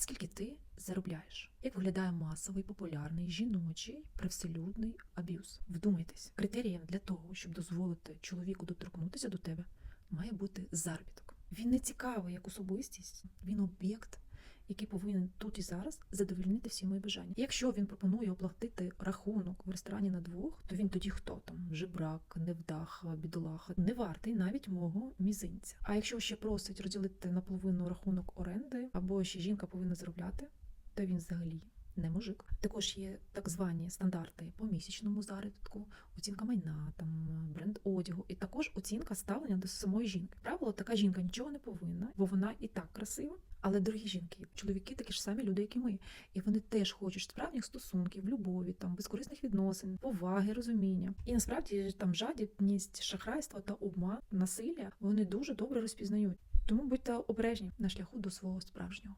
скільки ти заробляєш? Як виглядає масовий, популярний, жіночий, привселюдний аб'юз? Вдумайтесь, критерієм для того, щоб дозволити чоловіку доторкнутися до тебе, має бути заробіток. Він не цікавий як особистість, він об'єкт, який повинен тут і зараз задовольнити всі мої бажання. Якщо він пропонує оплатити рахунок в ресторані на двох, то він тоді хто там? Жебрак, невдаха, бідолаха, не вартий навіть мого мізинця. А якщо ще просить розділити наполовину рахунок оренди, або ще жінка повинна заробляти, то він взагалі. Не мужик. Також є так звані стандарти по місячному заробітку, оцінка майна, там бренд одягу, і також оцінка ставлення до самої жінки. Правило, така жінка нічого не повинна, бо вона і так красива. Але дорогі жінки, чоловіки такі ж самі люди, як і ми, і вони теж хочуть справжніх стосунків, любові, там безкорисних відносин, поваги, розуміння. І насправді там жадібність, шахрайство та обман, насилля вони дуже добре розпізнають. Тому будьте обережні на шляху до свого справжнього.